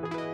thank you.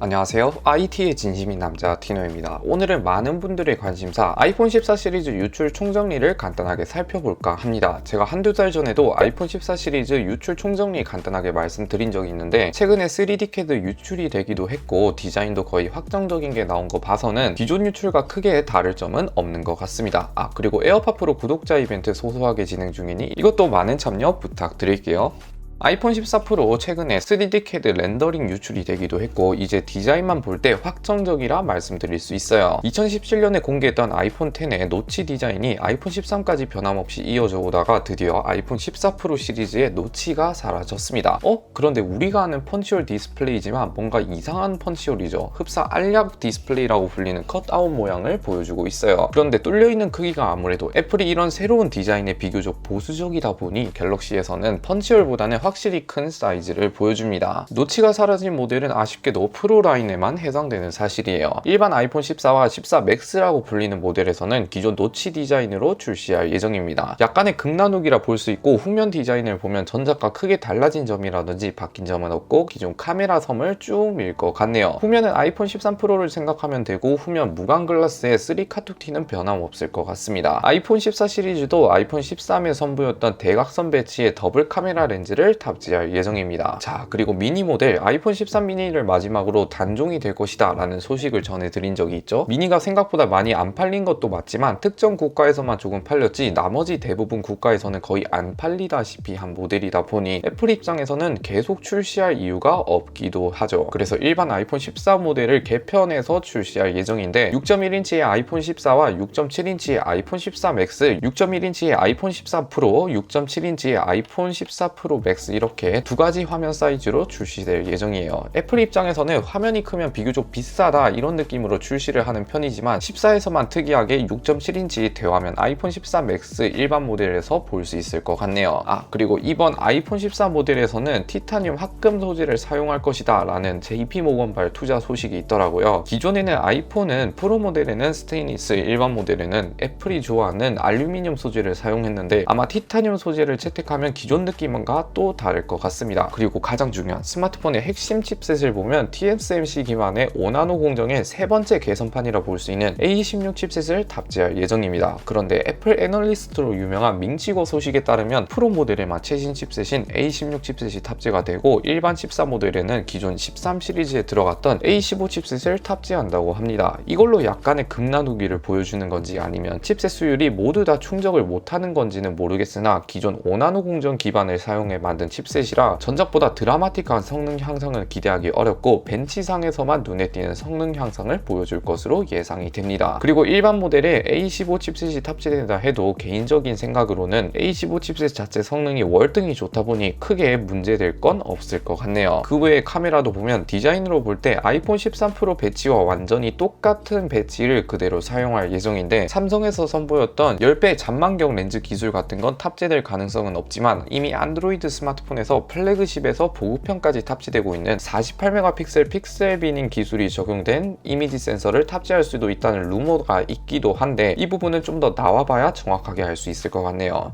안녕하세요. IT의 진심인 남자 티노입니다. 오늘은 많은 분들의 관심사 아이폰 14 시리즈 유출 총정리를 간단하게 살펴볼까 합니다. 제가 한두 달 전에도 아이폰 14 시리즈 유출 총정리 간단하게 말씀드린 적이 있는데 최근에 3D 캐드 유출이 되기도 했고 디자인도 거의 확정적인 게 나온 거 봐서는 기존 유출과 크게 다를 점은 없는 것 같습니다. 아 그리고 에어팟 프로 구독자 이벤트 소소하게 진행 중이니 이것도 많은 참여 부탁드릴게요. 아이폰 14 프로 최근에 3D 캐드 렌더링 유출이 되기도 했고 이제 디자인만 볼 때 확정적이라 말씀드릴 수 있어요. 2017년에 공개했던 아이폰 10의 노치 디자인이 아이폰 13까지 변함없이 이어져 오다가 드디어 아이폰 14 프로 시리즈의 노치가 사라졌습니다. 어? 그런데 우리가 아는 펀치홀 디스플레이지만 뭔가 이상한 펀치홀이죠. 흡사 알약 디스플레이라고 불리는 컷아웃 모양을 보여주고 있어요. 그런데 뚫려있는 크기가 아무래도 애플이 이런 새로운 디자인에 비교적 보수적이다 보니 갤럭시에서는 펀치홀보다는 확실히 큰 사이즈를 보여줍니다. 노치가 사라진 모델은 아쉽게도 프로 라인에만 해당되는 사실이에요. 일반 아이폰 14와 14 맥스라고 불리는 모델에서는 기존 노치 디자인으로 출시할 예정입니다. 약간의 극나누기라 볼 수 있고 후면 디자인을 보면 전작과 크게 달라진 점이라든지 바뀐 점은 없고 기존 카메라 섬을 쭉 밀 것 같네요. 후면은 아이폰 13 프로를 생각하면 되고 후면 무광 글라스에 3 카툭티는 변함없을 것 같습니다. 아이폰 14 시리즈도 아이폰 13에 선보였던 대각선 배치의 더블 카메라 렌즈를 탑재할 예정입니다. 자, 그리고 미니 모델 아이폰 13 미니를 마지막으로 단종이 될 것이다 라는 소식을 전해드린 적이 있죠. 미니가 생각보다 많이 안 팔린 것도 맞지만 특정 국가에서만 조금 팔렸지 나머지 대부분 국가에서는 거의 안 팔리다시피 한 모델이다 보니 애플 입장에서는 계속 출시할 이유가 없기도 하죠. 그래서 일반 아이폰 14 모델을 개편해서 출시할 예정인데 6.1인치의 아이폰 14와 6.7인치의 아이폰 14 맥스, 6.1인치의 아이폰 14 프로, 6.7인치의 아이폰 14 프로 맥스 이렇게 두 가지 화면 사이즈로 출시될 예정이에요. 애플 입장에서는 화면이 크면 비교적 비싸다 이런 느낌으로 출시를 하는 편이지만 14에서만 특이하게 6.7인치 대화면 아이폰 14 맥스 일반 모델에서 볼 수 있을 것 같네요. 아 그리고 이번 아이폰 14 모델에서는 티타늄 합금 소재를 사용할 것이다 라는 JP 모건발 투자 소식이 있더라고요. 기존에는 아이폰은 프로 모델에는 스테인리스 일반 모델에는 애플이 좋아하는 알루미늄 소재를 사용했는데 아마 티타늄 소재를 채택하면 기존 느낌과 또 다를 것 같습니다. 그리고 가장 중요한 스마트폰의 핵심 칩셋을 보면 TSMC 기반의 5나노 공정의 세 번째 개선판이라 볼 수 있는 A16 칩셋을 탑재할 예정입니다. 그런데 애플 애널리스트로 유명한 밍치고 소식에 따르면 프로 모델에만 최신 칩셋인 A16 칩셋이 탑재가 되고 일반 14 모델에는 기존 13 시리즈에 들어갔던 A15 칩셋을 탑재한다고 합니다. 이걸로 약간의 급나누기를 보여주는 건지 아니면 칩셋 수율이 모두 다 충족을 못하는 건지는 모르겠으나 기존 5나노 공정 기반을 사용해 만든 칩셋이라 전작보다 드라마틱한 성능 향상을 기대하기 어렵고 벤치상에서만 눈에 띄는 성능 향상을 보여줄 것으로 예상이 됩니다. 그리고 일반 모델에 A15 칩셋이 탑재된다 해도 개인적인 생각으로는 A15 칩셋 자체 성능이 월등히 좋다 보니 크게 문제될 건 없을 것 같네요. 그 외에 카메라도 보면 디자인으로 볼 때 아이폰 13 프로 배치와 완전히 똑같은 배치를 그대로 사용할 예정인데 삼성에서 선보였던 10배 잔망경 렌즈 기술 같은 건 탑재될 가능성은 없지만 이미 안드로이드 스마트 폰에서 플래그십에서 보급형까지 탑재되고 있는 48메가픽셀 픽셀 비닝 기술이 적용된 이미지 센서를 탑재할 수도 있다는 루머가 있기도 한데 이 부분은 좀 더 나와봐야 정확하게 알 수 있을 것 같네요.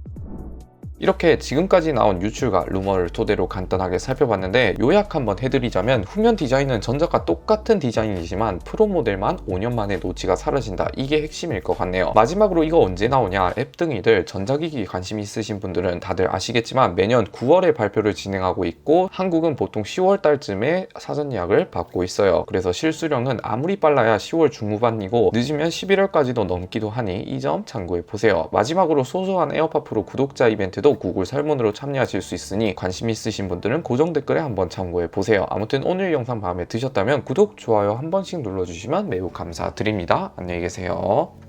이렇게 지금까지 나온 유출과 루머를 토대로 간단하게 살펴봤는데 요약 한번 해드리자면 후면 디자인은 전작과 똑같은 디자인이지만 프로 모델만 5년 만에 노치가 사라진다. 이게 핵심일 것 같네요. 마지막으로 이거 언제 나오냐? 앱 등이들 전자기기 관심 있으신 분들은 다들 아시겠지만 매년 9월에 발표를 진행하고 있고 한국은 보통 10월 달쯤에 사전 예약을 받고 있어요. 그래서 실수령은 아무리 빨라야 10월 중후반이고 늦으면 11월까지도 넘기도 하니 이 점 참고해 보세요. 마지막으로 소소한 에어팟 프로 구독자 이벤트 도 구글 설문으로 참여하실 수 있으니 관심 있으신 분들은 고정 댓글에 한번 참고해 보세요. 아무튼 오늘 영상 마음에 드셨다면 구독, 좋아요 한 번씩 눌러주시면 매우 감사드립니다. 안녕히 계세요.